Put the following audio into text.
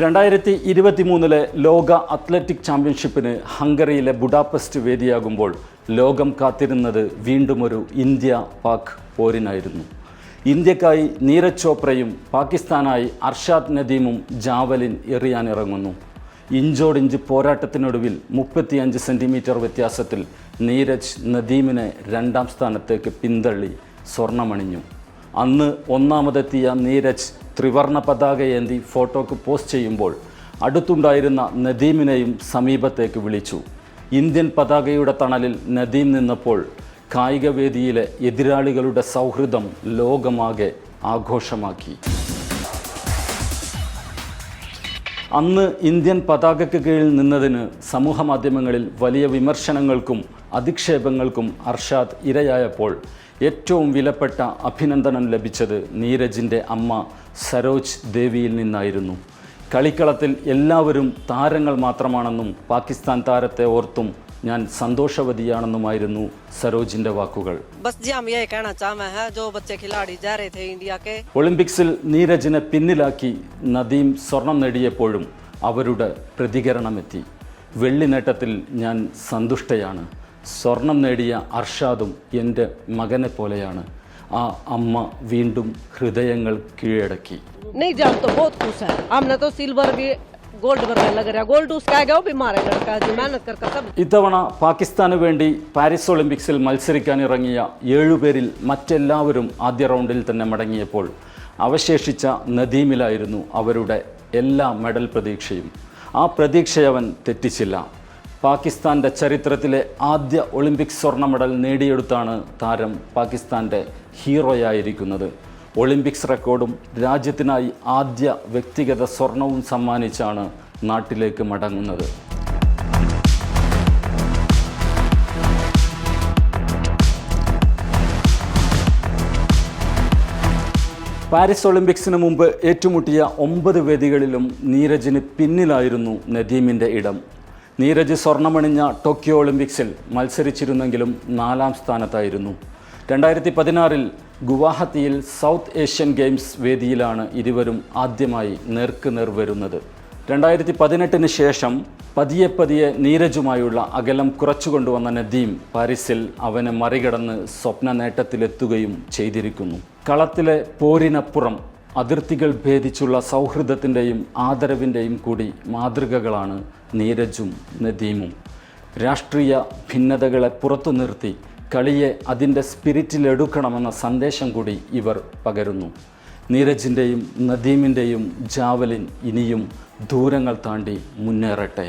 രണ്ടായിരത്തി ഇരുപത്തി മൂന്നിലെ ലോക അത്ലറ്റിക് ചാമ്പ്യൻഷിപ്പിന് ഹംഗറിയിലെ ബുഡാപെസ്റ്റ് വേദിയാകുമ്പോൾ ലോകം കാത്തിരുന്നത് വീണ്ടും ഒരു ഇന്ത്യ പാക് പോരിനായിരുന്നു. ഇന്ത്യക്കായി നീരജ് ചോപ്രയും പാകിസ്ഥാനായി അർഷാദ് നദീമും ജാവലിൻ എറിയാനിറങ്ങുന്നു. ഇഞ്ചോടിഞ്ച് പോരാട്ടത്തിനൊടുവിൽ മുപ്പത്തിയഞ്ച് സെന്റിമീറ്റർ വ്യത്യാസത്തിൽ നീരജ് നദീമിനെ രണ്ടാം സ്ഥാനത്തേക്ക് പിന്തള്ളി സ്വർണമണിഞ്ഞു. അന്ന് ഒന്നാമതെത്തിയ നീരജ് ത്രിവർണ പതാകയേന്തി ഫോട്ടോക്ക് പോസ്റ്റ് ചെയ്യുമ്പോൾ അടുത്തുണ്ടായിരുന്ന നദീമിനെയും സമീപത്തേക്ക് വിളിച്ചു. ഇന്ത്യൻ പതാകയുടെ തണലിൽ നദീം നിന്നപ്പോൾ കായികവേദിയിലെ എതിരാളികളുടെ സൗഹൃദം ലോകമാകെ ആഘോഷമാക്കി. അന്ന് ഇന്ത്യൻ പതാകയ്ക്ക് കീഴിൽ നിന്നതിന് സമൂഹ മാധ്യമങ്ങളിൽ വലിയ വിമർശനങ്ങൾക്കും അധിക്ഷേപങ്ങൾക്കും അർഷാദ് ഇരയായപ്പോൾ ഏറ്റവും വിലപ്പെട്ട അഭിനന്ദനം ലഭിച്ചത് നീരജിന്റെ അമ്മ സരോജ് ദേവിയിൽ നിന്നായിരുന്നു. കളിക്കളത്തിൽ എല്ലാവരും താരങ്ങൾ മാത്രമാണെന്നും പാകിസ്ഥാൻ താരത്തെ ഓർത്തും ഞാൻ സന്തോഷവതിയാണെന്നുമായിരുന്നു സരോജിന്റെ വാക്കുകൾ. ഒളിമ്പിക്സിൽ നീരജിനെ പിന്നിലാക്കി നദീം സ്വർണം നേടിയപ്പോഴും അവരുടെ പ്രതികരണമെത്തി. വെള്ളി നേട്ടത്തിൽ ഞാൻ സന്തുഷ്ടയാണ്. സ്വർണം നേടിയ അർഷാദും എന്റെ മകനെ പോലെയാണ്. ആ അമ്മ വീണ്ടും ഹൃദയങ്ങൾ കീഴടക്കി. ഗോൾഡ് ഗോൾഡ് ഇത്തവണ പാകിസ്ഥാന് വേണ്ടി പാരീസ് ഒളിമ്പിക്സിൽ മത്സരിക്കാൻ ഇറങ്ങിയ ഏഴുപേരിൽ മറ്റെല്ലാവരും ആദ്യ റൗണ്ടിൽ തന്നെ മടങ്ങിയപ്പോൾ അവശേഷിച്ച നദീമിലായിരുന്നു അവരുടെ എല്ലാ മെഡൽ പ്രതീക്ഷയും. ആ പ്രതീക്ഷയവൻ തെറ്റിച്ചില്ല. പാകിസ്ഥാന്റെ ചരിത്രത്തിലെ ആദ്യ ഒളിമ്പിക് സ്വർണ മെഡൽ നേടിയെടുത്താണ് താരം പാകിസ്ഥാന്റെ ഹീറോയായിരിക്കുന്നത്. ഒളിമ്പിക്സ് റെക്കോർഡും രാജ്യത്തിനായി ആദ്യ വ്യക്തിഗത സ്വർണവും സമ്മാനിച്ചാണ് നാട്ടിലേക്ക് മടങ്ങുന്നത്. പാരീസ് ഒളിമ്പിക്സിന് മുമ്പ് ഏറ്റുമുട്ടിയ ഒമ്പത് വേദികളിലും നീരജിന് പിന്നിലായിരുന്നു നദീമിന്റെ ഇടം. നീരജ് സ്വർണമണിഞ്ഞ ടോക്കിയോ ഒളിമ്പിക്സിൽ മത്സരിച്ചിരുന്നെങ്കിലും നാലാം സ്ഥാനത്തായിരുന്നു. രണ്ടായിരത്തി പതിനാറിൽ ഗുവാഹത്തിയിൽ സൗത്ത് ഏഷ്യൻ ഗെയിംസ് വേദിയിലാണ് ഇരുവരും ആദ്യമായി നേർക്കുനേർ വരുന്നത്. രണ്ടായിരത്തി പതിനെട്ടിന് ശേഷം പതിയെ പതിയെ നീരജുമായുള്ള അകലം കുറച്ചുകൊണ്ടുവന്ന നദീം പാരീസിൽ അവനെ മറികടന്ന് സ്വപ്ന നേട്ടത്തിലെത്തുകയും ചെയ്തിരിക്കുന്നു. കളത്തിലെ പോരിനപ്പുറം അതിർത്തികൾ ഭേദിച്ചുള്ള സൗഹൃദത്തിന്റെയും ആദരവിന്റെയും കൂടി മാതൃകകളാണ് നീരജും നദീമും. രാഷ്ട്രീയ ഭിന്നതകളെ പുറത്തു നിർത്തി കളിയെ അതിന്റെ സ്പിരിറ്റിലെടുക്കണമെന്ന സന്ദേശം കൂടി ഇവർ പകരുന്നു. നീരജിന്റെയും നദീമിന്റെയും ജാവലിൻ ഇനിയും ദൂരങ്ങൾ താണ്ടി മുന്നേറട്ടെ.